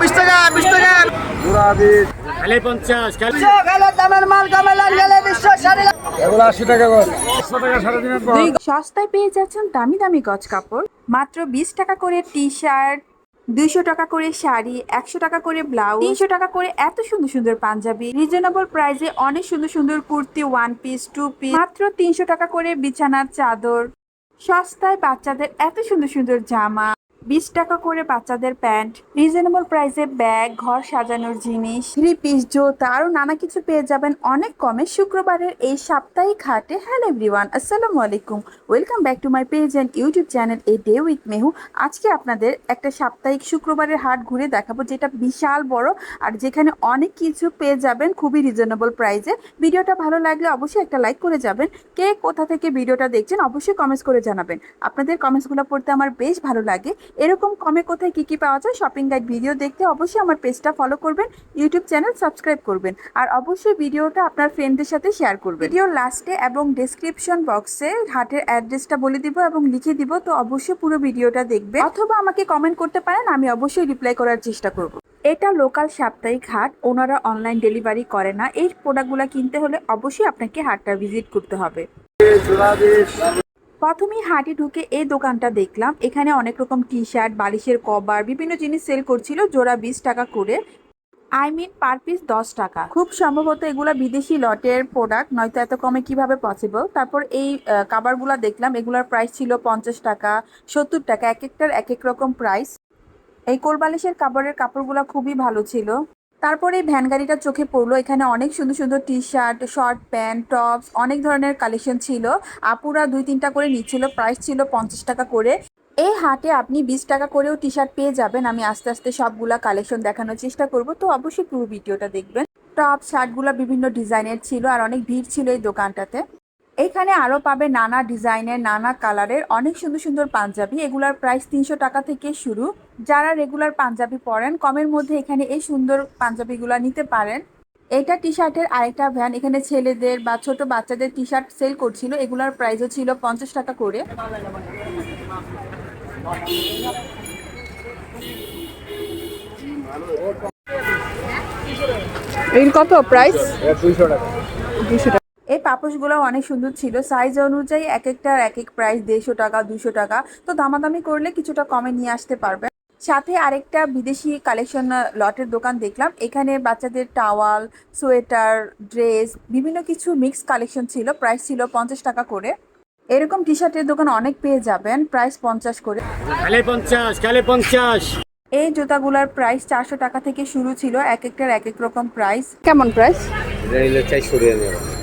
বিশ টাকা বিশ টাকা। খালি পঞ্চাশ সস্তায় পেয়ে যাচ্ছেন দামি দামি গজ কাপড়। মাত্র বিশ টাকা করে টি শার্ট দুইশো টাকা করে শাড়ি একশো টাকা করে ব্লাউজ তিনশো টাকা করে এত সুন্দর সুন্দর পাঞ্জাবি। রিজনেবল প্রাইসে অনেক সুন্দর সুন্দর kurti one piece two piece মাত্র তিনশো টাকা করে বিছানার চাদর। সস্তায় বাচ্চাদের এত সুন্দর সুন্দর জামা। বিশ টাকা করে বাচ্চাদের প্যান্ট রিজনেবল প্রাইসে ব্যাগ ঘর সাজানোর জিনিস থ্রি পিস জুতা আরও নানা কিছু পেয়ে যাবেন অনেক কমে শুক্রবারের এই সাপ্তাহিক হাটে। হ্যালো এভরিওয়ান আসসালামু আলাইকুম। Welcome back to my page and YouTube channel a day with Mehu আজকে আপনাদের একটা সাপ্তাহিক শুক্রবারের হাট ঘুরে দেখাবো, যেটা বিশাল বড় আর যেখানে অনেক কিছু পেয়ে যাবেন খুবই রিজনেবল প্রাইসে ভিডিওটা ভালো লাগলে অবশ্যই একটা লাইক করে যাবেন। কে কোথা থেকে ভিডিওটা দেখছেন অবশ্যই কমেন্টস করে জানাবেন। আপনাদের কমেন্টসগুলো পড়তে আমার বেশ ভালো লাগে এরকম কমে কোথায় কি কি পাওয়া যায় শপিং গাইড ভিডিও দেখতে অবশ্যই আমার পেজটা ফলো করবেন ইউটিউব চ্যানেল সাবস্ক্রাইব করবেন আর অবশ্যই ভিডিওটা আপনার ফ্রেন্ডদের সাথে শেয়ার করবেন। ভিডিওর লাস্টে এবং ডেসক্রিপশন বক্সে হাটের অ্যাড্রেসটা বলে দিব এবং লিখে দিব, তো অবশ্যই পুরো ভিডিওটা দেখবে। অথবা আমাকে কমেন্ট করতে পারেন, আমি অবশ্যই রিপ্লাই করার চেষ্টা করব। এটা লোকাল সাপ্তাহিক হাট, ওনারা অনলাইন ডেলিভারি করে না। এই প্রোডাক্টগুলো কিনতে হলে অবশ্যই আপনাকে হাটটা ভিজিট করতে হবে। প্রথমেই হাটে ঢুকে এই দোকানটা দেখলাম। এখানে অনেক রকম টি শার্ট বালিশের কভার, বিভিন্ন জিনিস সেল করছিল, জোড়া বিশ টাকা করে। আই মিন পার পিস দশ টাকা। খুব সম্ভবত এগুলা বিদেশি লটের প্রোডাক্ট নয়তো এত কমে কীভাবে পসিবল তারপর এই কাবারগুলা দেখলাম, এগুলার প্রাইস ছিল পঞ্চাশ টাকা, সত্তর টাকা, এক একটার এক এক রকম প্রাইস এই কোলবালিশের কাপড়ের কাপড়গুলো খুবই ভালো ছিল। তারপরে এই ভ্যান গাড়িটা চোখে পড়ল। এখানে অনেক সুন্দর সুন্দর T shirt short pant tops অনেক ধরনের কালেকশন ছিল। আপুরা দুই তিনটা করে নিচ্ছিল প্রাইস ছিল পঞ্চাশ টাকা করে। এই হাটে আপনি বিশ টাকা করেও টি শার্ট পেয়ে যাবেন। আমি আস্তে আস্তে সবগুলা কালেকশন দেখানোর চেষ্টা করব। তো অবশ্যই পুরো ভিডিওটা দেখবেন। টপ শার্টগুলো বিভিন্ন ডিজাইনের ছিল আর অনেক ভিড় ছিল এই দোকানটাতে। এখানে আরও পাবে নানা ডিজাইনের নানা কালারের অনেক সুন্দর সুন্দর পাঞ্জাবি। এগুলার প্রাইস তিনশো টাকা থেকে শুরু। যারা রেগুলার পাঞ্জাবি পরেন কমের মধ্যে এখানে এই সুন্দর পাঞ্জাবিগুলো নিতে পারেন। এটা টি শার্টের আরেকটা ভ্যান এখানে ছেলেদের বা ছোট বাচ্চাদের টি শার্ট সেল করছিল। এগুলার প্রাইসও ছিল পঞ্চাশ টাকা করে। এর কত প্রাইস দুইশো টাকা। দুশো টাকা। এই পাপোশগুলো অনেক সুন্দর ছিল। সাইজ অনুযায়ী এক একটার এক এক প্রাইস দেড়শো টাকা দুশো টাকা। তো দামাদামি করলে কিছুটা কমে নিয়ে আসতে পারবেন সাথে আরেকটা বিদেশি কালেকশন লটের দোকান দেখলাম। এখানে বাচ্চাদের টাওয়াল সোয়েটার ড্রেস বিভিন্ন কিছু মিক্স কালেকশন ছিল। প্রাইস ছিল পঞ্চাশ টাকা করে। এরকম টি শার্টের দোকান অনেক পেয়ে যাবেন। প্রাইস পঞ্চাশ করে। পঞ্চাশ পঞ্চাশ। এই জুতাগুলার প্রাইস চারশো টাকা থেকে শুরু ছিল। এক একটার এক এক রকম প্রাইস কেমন প্রাইস চাই সরিয়ে নেব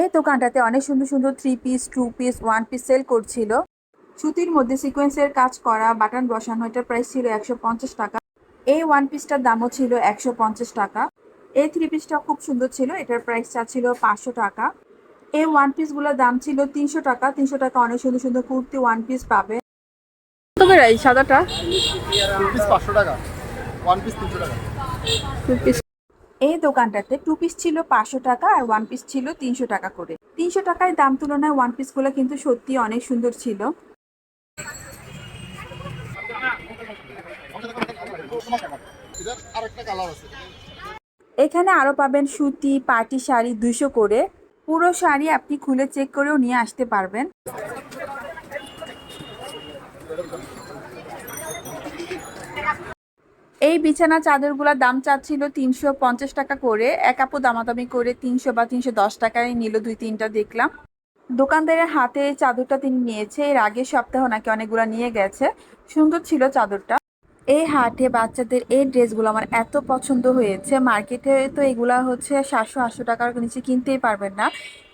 এই দোকানটাতে অনেক সুন্দর সুন্দর three piece two piece one piece sale করছিল। সুতির মধ্যে সিকোয়েন্সের কাজ করা বাটন বসানো এটার প্রাইস ছিল একশো পঞ্চাশ টাকা। এই ওয়ান পিসটার দামও ছিল একশো পঞ্চাশ টাকা। এই থ্রি পিসটা খুব সুন্দর ছিল এটার প্রাইস চা ছিল পাঁচশো টাকা। এই ওয়ান পিসগুলোর দাম ছিল তিনশো টাকা তিনশো টাকা অনেক সুন্দর সুন্দর কুর্তি ওয়ান পিস পাবে। এই সাদাটা? পাঁচশো টাকা। ওয়ান পিস তিনশো টাকা। এই দোকানটাতে টু পিস ছিল পাঁচশো টাকা আর ওয়ান পিস ছিল তিনশো টাকা করে। তিনশো টাকায় দাম তুলনায় ওয়ান পিসগুলো কিন্তু সত্যি অনেক সুন্দর ছিল। এখানে আরও পাবেন সুতি, পার্টি শাড়ি দুইশো করে। পুরো শাড়ি আপনি খুলে চেক করেও নিয়ে আসতে পারবেন। এই বিছানা চাদরগুলোর দাম চাচ্ছিল তিনশো পঞ্চাশ টাকা করে। এক আপু দামাদামি করে তিনশো বা তিনশো দশ টাকায় নিল দুই তিনটা দেখলাম। দোকানদারের হাতে এই চাদরটা তিনি নিয়েছে। এর আগের সপ্তাহ নাকি অনেকগুলো নিয়ে গেছে। সুন্দর ছিল চাদরটা। এই হাটে বাচ্চাদের এই ড্রেসগুলো আমার এত পছন্দ হয়েছে। মার্কেটে তো এগুলা হচ্ছে সাতশো আটশো টাকার নিচে কিনতেই পারবেন না।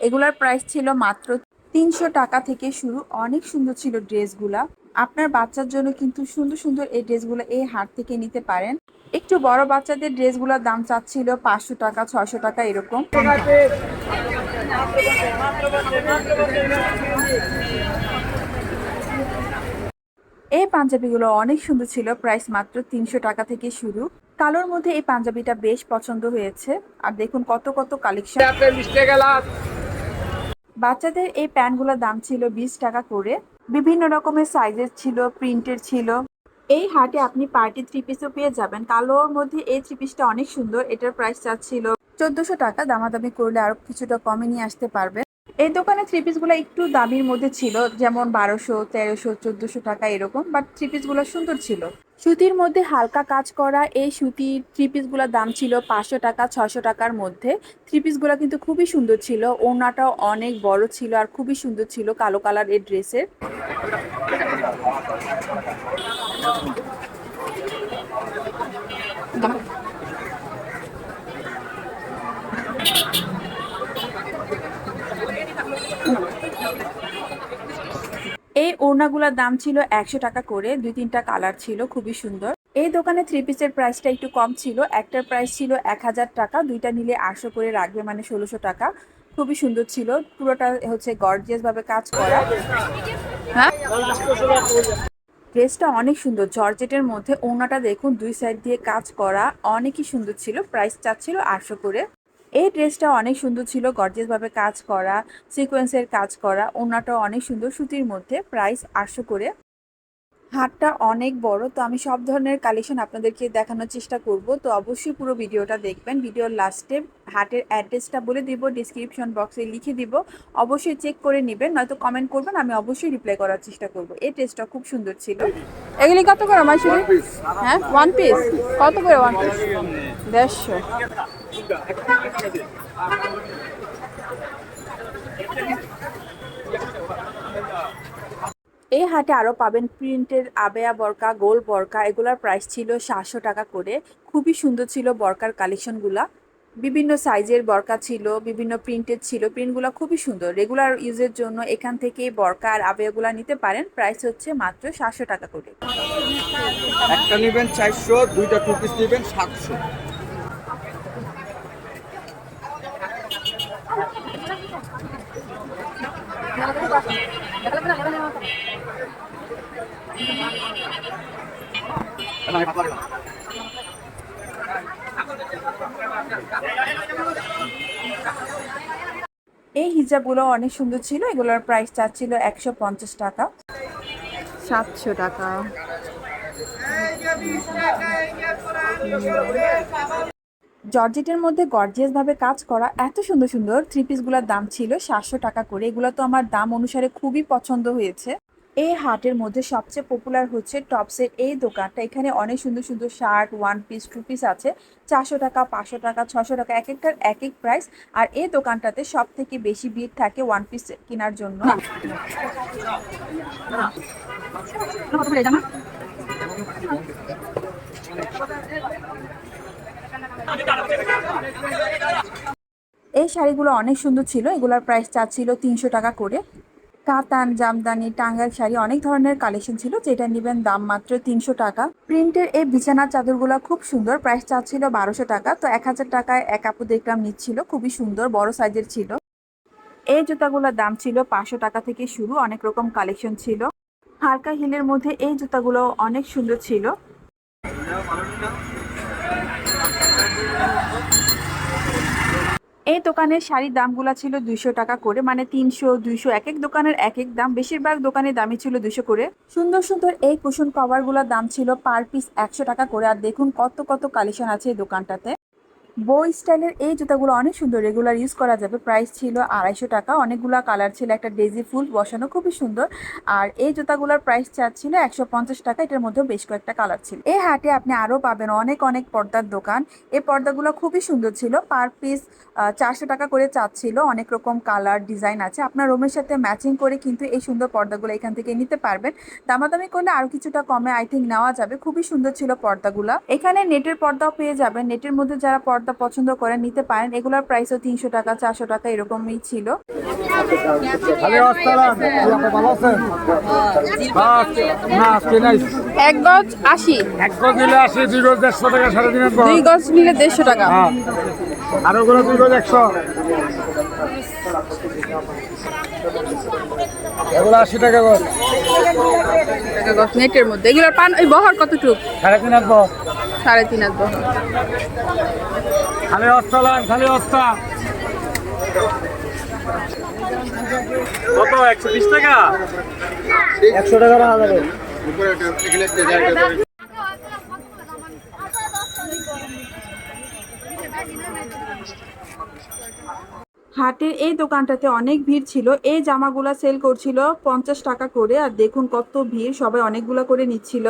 এগুলার প্রাইস ছিল মাত্র তিনশো টাকা থেকে শুরু অনেক সুন্দর ছিল ড্রেসগুলা। আপনার বাচ্চার জন্য কিন্তু সুন্দর সুন্দর এই ড্রেসগুলো এই হাট থেকে নিতে পারেন। একটু বড় বাচ্চাদের ড্রেসগুলোর দাম চাচ্ছিল পাঁচশো টাকা, ছয়শো টাকা এরকম। এই পাঞ্জাবিগুলো অনেক সুন্দর ছিল, প্রাইস মাত্র তিনশো টাকা থেকে শুরু। কালোর মধ্যে এই পাঞ্জাবিটা বেশ পছন্দ হয়েছে। আর দেখুন কত কত কালেকশন। বাচ্চাদের এই প্যান্টগুলোর দাম ছিল বিশ টাকা করে। বিভিন্ন রকমের সাইজের ছিল, প্রিন্টের ছিল। এই হাটে আপনি পার্টি থ্রি পিসও পেয়ে যাবেন। কালোর মধ্যে এই থ্রি পিসটা অনেক সুন্দর। এটার প্রাইস চাচ্ছিল চোদ্দশো টাকা। দামাদামি করলে আরও কিছুটা কমে নিয়ে আসতে পারবে। এই দোকানে থ্রি পিসগুলো একটু দামির মধ্যে ছিল, যেমন বারোশো, তেরোশো, চোদ্দশো টাকা এরকম বাট থ্রি পিসগুলো সুন্দর ছিল। সুতির মধ্যে হালকা কাজ করা, এই সুতির থ্রি পিসগুলোর দাম ছিল পাঁচশো টাকা ছশো টাকার মধ্যে। থ্রি পিসগুলো কিন্তু খুবই সুন্দর ছিল, ওড়নাটাও অনেক বড় ছিল আর খুবই সুন্দর ছিল কালো কালারের ড্রেসের এই ওড়নাগুলোর দাম ছিল একশো টাকা করে দুই তিনটা কালার ছিল খুবই সুন্দর। এই দোকানে থ্রি পিসের প্রাইসটা একটু কম ছিল একটার প্রাইস ছিল এক হাজার টাকা দুইটা নিলে আটশো করে রাখবে মানে ষোলোশো টাকা। খুবই সুন্দর ছিল পুরোটা হচ্ছে গর্জিয়াস ভাবে কাজ করা। হ্যাঁ? ড্রেসটা অনেক সুন্দর জর্জেটের মধ্যে ওড়নাটা দেখুন দুই সাইড দিয়ে কাজ করা অনেকই সুন্দর ছিল প্রাইস চাচ্ছিল আটশো করে। এই ড্রেসটা অনেক সুন্দর ছিল গর্জিয়াস ভাবে কাজ করা সিকোয়েন্সের কাজ করা ওড়নাটাও অনেক সুন্দর সুতির মধ্যে প্রাইস আটশো করে। হাটটা অনেক বড়, তো আমি সব ধরনের কালেকশন আপনাদেরকে দেখানোর চেষ্টা করব, তো অবশ্যই পুরো ভিডিওটা দেখবেন, ভিডিওর লাস্টে হাটের অ্যাড্রেসটা বলে দিব ডিসক্রিপশন বক্সে লিখে দিব, অবশ্যই চেক করে নেবেন, নয়তো কমেন্ট করবেন, আমি অবশ্যই রিপ্লাই করার চেষ্টা করব। এই ড্রেসটা খুব সুন্দর ছিল। এগুলি কত করে মাইশুরি হ্যাঁ ওয়ান পিস কত করে ওয়ান পিস দেড়শো। এই হাটে আরও পাবেন প্রিন্টের আবেয়া বরকা, গোল বরকা, এগুলোর প্রাইস ছিল সাতশো টাকা করে। খুবই সুন্দর ছিল বরকার কালেকশনগুলা বিভিন্ন সাইজের বরকা ছিল, বিভিন্ন প্রিন্টের ছিল প্রিন্টগুলো খুবই সুন্দর। রেগুলার ইউজের জন্য এখান থেকে বরকা আর আবেয়াগুলা নিতে পারেন প্রাইস হচ্ছে মাত্র সাতশো টাকা করে। একটা নেবেন চারশো, দুইটা টু পিস নেবেন সাতশো। এই হিজাবগুলো অনেক সুন্দর ছিল এগুলোর প্রাইস চাচ্ছিল একশো পঞ্চাশ টাকা। সাতশো টাকা। জর্জেটের মধ্যে গর্জিয়াস ভাবে কাজ করা এত সুন্দর সুন্দর থ্রি পিসগুলোর দাম ছিল সাতশো টাকা করে। এগুলো তো আমার দাম অনুসারে খুবই পছন্দ হয়েছে। এই হাটের মধ্যে সবচেয়ে পপুলার হচ্ছে টপসের এই দোকানটা। এখানে অনেক সুন্দর সুন্দর shirt one piece two piece আছে। চারশো টাকা, পাঁচশো টাকা ছশো টাকা, এক একটার এক এক প্রাইস আর এই দোকানটাতে সব থেকে বেশি ভিড় থাকে ওয়ান পিস কেনার জন্য। এই শাড়িগুলো অনেক সুন্দর ছিল। এগুলোর প্রাইস চাচ্ছিল তিনশো টাকা করে। কাতান, জামদানি, টাঙ্গাইল শাড়ি অনেক ধরনের কালেকশন ছিল, যেটা নেবেন দাম মাত্র তিনশো টাকা। প্রিন্টের এই বিছানার চাদরগুলো খুব সুন্দর প্রাইস চাচ্ছিল বারোশো টাকা। তো এক হাজার টাকায় এক আপু দেখলাম নিচ্ছিল, খুবই সুন্দর, বড় সাইজের ছিল। এই জুতাগুলোর দাম ছিল পাঁচশো টাকা থেকে শুরু, অনেক রকম কালেকশন ছিল। হালকা হিলের মধ্যে এই জুতাগুলো অনেক সুন্দর ছিল। এই দোকানের শাড়ির দামগুলো ছিল দুইশো টাকা করে মানে তিনশো, দুইশো এক এক দোকানের এক এক দাম। বেশিরভাগ দোকানের দামই ছিল দুশো করে। সুন্দর সুন্দর এই কুশন কভারগুলোর দাম ছিল পার পিস একশো টাকা করে। আর দেখুন কত কত কালেকশন আছে এই দোকানটাতে। বই স্টাইলের এই জুতাগুলো অনেক সুন্দর। রেগুলার ইউজ করা যাবে। প্রাইস ছিল আড়াইশো টাকা। অনেকগুলো কালার ছিল। একটা ডেজি ফুল বসানো খুবই সুন্দর। আর এই জুতাগুলোর প্রাইস চার্জ ছিল একশো পঞ্চাশ টাকা। এটার মধ্যেও বেশ কয়েকটা কালার ছিল। এই হাটে আপনি আরও পাবেন অনেক অনেক পর্দার দোকান। এই পর্দাগুলো খুবই সুন্দর ছিল। পার পিস চারশো টাকা করে চাচ্ছিল অনেক রকম কালার ডিজাইন আছে। আপনার রুমের সাথে ম্যাচিং করে কিন্তু এই সুন্দর পর্দাগুলো এখান থেকে নিতে পারবেন। দামাদামি করলে আরও কিছুটা কমে আই থিঙ্ক নেওয়া যাবে। খুবই সুন্দর ছিল পর্দাগুলো। এখানে নেটের পর্দাও পেয়ে যাবেন। নেটের মধ্যে যারা পর্দা পছন্দ করেন নিতে পারেন। এগুলোর প্রাইসও তিনশো টাকা চারশো টাকা এরকমই ছিল। এক গজ আশি। এক কিলো আসি দুই গজ দেড়শো টাকা সাড়ে দুই গজ নিলে দেড়শো টাকা। আর ওগুলো দুই গজ একশো। এগুলো আশি টাকা গজ। নেটের মধ্যে। এগুলোর পান ওই বহর কতটুক? সাড়ে তিন। সাড়ে তিন হাত খালি অস্তা লাগ খালি অস্তা কত? একশো বিশ টাকা? একশো টাকা হাটের এই দোকানটাতে অনেক ভিড় ছিল। এই জামাগুলা সেল করছিল পঞ্চাশ টাকা করে। আর দেখুন কত ভিড় সবাই অনেকগুলা করে নিচ্ছিল।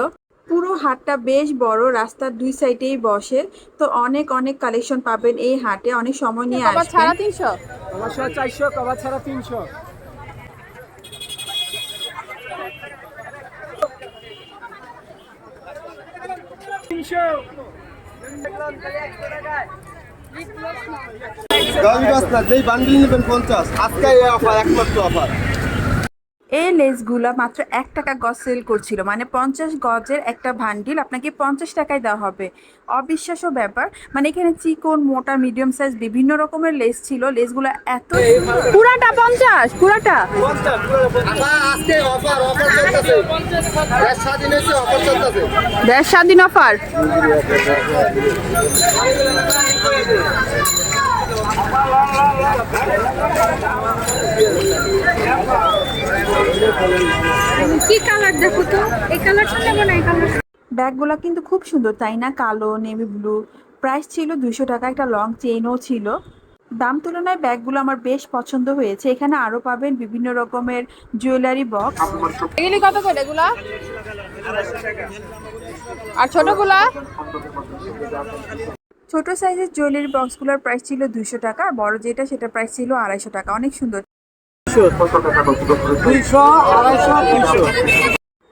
পুরো হাটটা বেশ বড় রাস্তার দুই সাইডেই বসে। তো অনেক অনেক কালেকশন পাবেন এই হাটে অনেক সময় নিয়ে ছাড়া আসবেন। ছাড়া চারশো কবার ছাড়া তিনশো। তিনশো। দশ বস্তা যেই বান্ডিল নেবেন পঞ্চাশ আজকে এই অফার একমাত্র অফার এই লেসগুলো মাত্র এক টাকা গজ সেল করছিল। মানে পঞ্চাশ গজের একটা ভান্ডিল আপনাকে পঞ্চাশ টাকায় দেওয়া হবে। অবিশ্বাস্য ব্যাপার। মানে এখানে চিকন মোটা মিডিয়াম সাইজ বিভিন্ন রকমের লেস ছিল। লেসগুলো এত পুরাটা পঞ্চাশ পুরাটা? আজকে অফার অফার কি কালার দেখো তো? এই কালারটা নেব না এই কালার ব্যাগগুলো কিন্তু খুব সুন্দর তাই না? কালো নেভি ব্লু প্রাইস ছিল দুশো টাকা একটা লং চেইনও ছিল। দাম তুলনায় ব্যাগগুলো আমার বেশ পছন্দ হয়েছে। এখানে আরও পাবেন বিভিন্ন রকমের জুয়েলারি বক্স এগুলি কত করে এগুলা? আর ছোটগুলা? ছোট সাইজের জুয়েলারি বক্সগুলোর প্রাইস ছিল দুশো টাকা আর বড় যেটা সেটা প্রাইস ছিল আড়াইশো টাকা। অনেক সুন্দর।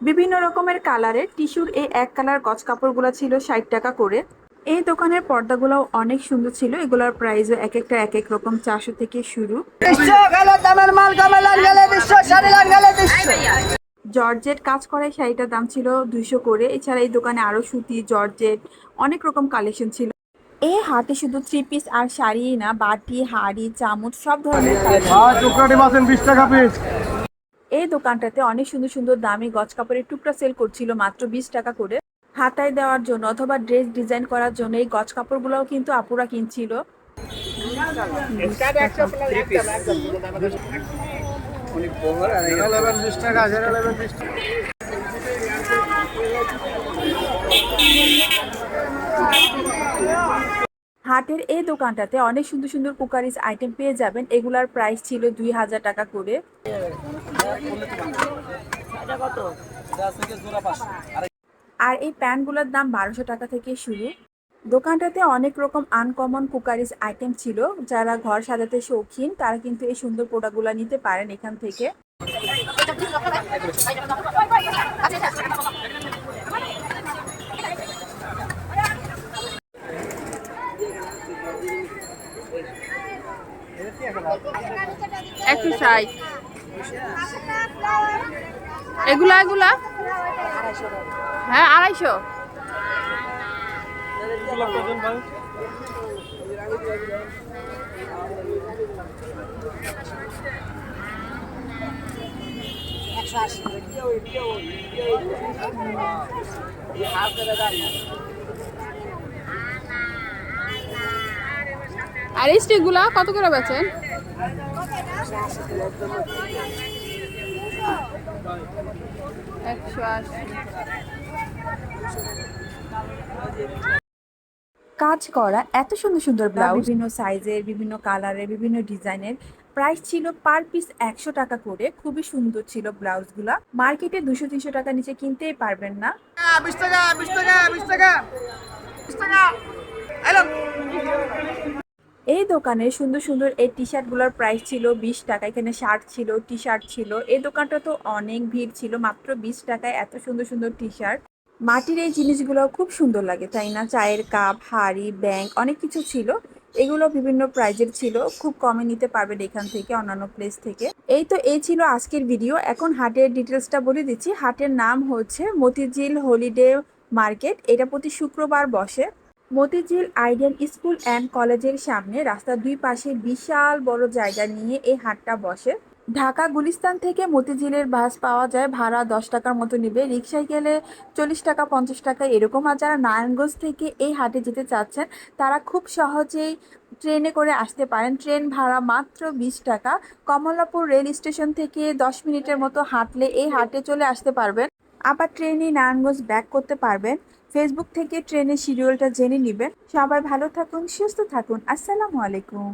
বিভিন্ন রকমের কালারের টিস্যুর এই এক কালার গজ কাপড়গুলো ছিল ষাট টাকা করে। এই দোকানের পর্দাগুলোও অনেক সুন্দর ছিল। এগুলোর প্রাইসও এক একটা এক এক রকম চারশো থেকে শুরু। জর্জেট কাজ করা শাড়িটার দাম ছিল দুইশো করে। এছাড়া এই দোকানে আরও সুতি, জর্জেট, অনেক রকম কালেকশন ছিল। এই হাটে শুধু থ্রি পিস আর শাড়িই না বাটি হাড়ি চামচ সব ধরনের পিস এই দোকানটাতে অনেক সুন্দর সুন্দর দামি গজ কাপড়ের টুকরা সেল করছিল মাত্র বিশ টাকা করে। হাতায় দেওয়ার জন্য অথবা ড্রেস ডিজাইন করার জন্য এই গজ কাপড়গুলোও কিন্তু আপুরা কিনছিল। টাকা টাকা। হাটের এই দোকানটাতে অনেক সুন্দর সুন্দর কুকারিজ আইটেম পেয়ে যাবেন। এগুলার প্রাইস ছিল দুই হাজার টাকা করে। আর এই প্যানগুলোর দাম বারোশো টাকা থেকে শুরু। দোকানটাতে অনেক রকম আনকমন কুকারিজ আইটেম ছিল। যারা ঘর সাজাতে শৌখিন তারা কিন্তু এই সুন্দর প্রোডাক্টগুলো নিতে পারেন এখান থেকে। একশো ষাট এগুলা এগুলা? হ্যাঁ আড়াইশো। আর এই স্টিকগুলা কত করে বেচেন? একশো আশি। কাজ করা এত সুন্দর সুন্দর ব্লাউজ। বিভিন্ন সাইজের বিভিন্ন কালারের বিভিন্ন ডিজাইনের প্রাইস ছিল পার পিস একশো টাকা করে। খুবই সুন্দর ছিল ব্লাউজগুলা। মার্কেটে দুশো তিনশো টাকা নিচে কিনতেই পারবেন না। বিশ টাকা বিশ টাকা বিশ টাকা বিশ টাকা। হ্যালো এই দোকানে সুন্দর সুন্দর এই টি শার্টগুলোর প্রাইস ছিল বিশ টাকা, এখানে শার্ট ছিল টি শার্ট ছিল। এই দোকানটা তো অনেক ভিড় ছিল, মাত্র বিশ টাকায় এত সুন্দর সুন্দর টি শার্ট মাটির এই জিনিসগুলো খুব সুন্দর লাগে, তাই না? চায়ের কাপ হাড়ি, ব্যাংক, অনেক কিছু ছিল। এগুলো বিভিন্ন প্রাইজের ছিল, খুব কমে নিতে পারবেন এখান থেকে, অন্যান্য প্লেস থেকে। এই তো, এই ছিল আজকের ভিডিও এখন হাটের ডিটেলসটা বলে দিচ্ছি। হাটের নাম হচ্ছে মতিঝিল হলিডে মার্কেট এটা প্রতি শুক্রবার বসে। মতিঝিল আইডিয়াল স্কুল অ্যান্ড কলেজের সামনে রাস্তার দুই পাশে বিশাল বড় জায়গা নিয়ে এই হাটটা বসে। ঢাকা গুলিস্তান থেকে মতিঝিলের বাস পাওয়া যায়, ভাড়া দশ টাকার মতো নেবে। রিক্সায় গেলে চল্লিশ টাকা, পঞ্চাশ টাকা এরকম আর যারা নারায়ণগঞ্জ থেকে এই হাটে যেতে চাচ্ছেন, তারা খুব সহজেই ট্রেনে করে আসতে পারেন। ট্রেন ভাড়া মাত্র বিশ টাকা। কমলাপুর রেল স্টেশন থেকে দশ মিনিটের মতো হাঁটলে এই হাটে চলে আসতে পারবেন। আবার ট্রেনে নারায়ণগঞ্জ ব্যাক করতে পারবেন। ফেসবুক থেকে ট্রেনের শিডিউলটা জেনে নেবেন। সবাই ভালো থাকুন সুস্থ থাকুন। আসসালামু আলাইকুম।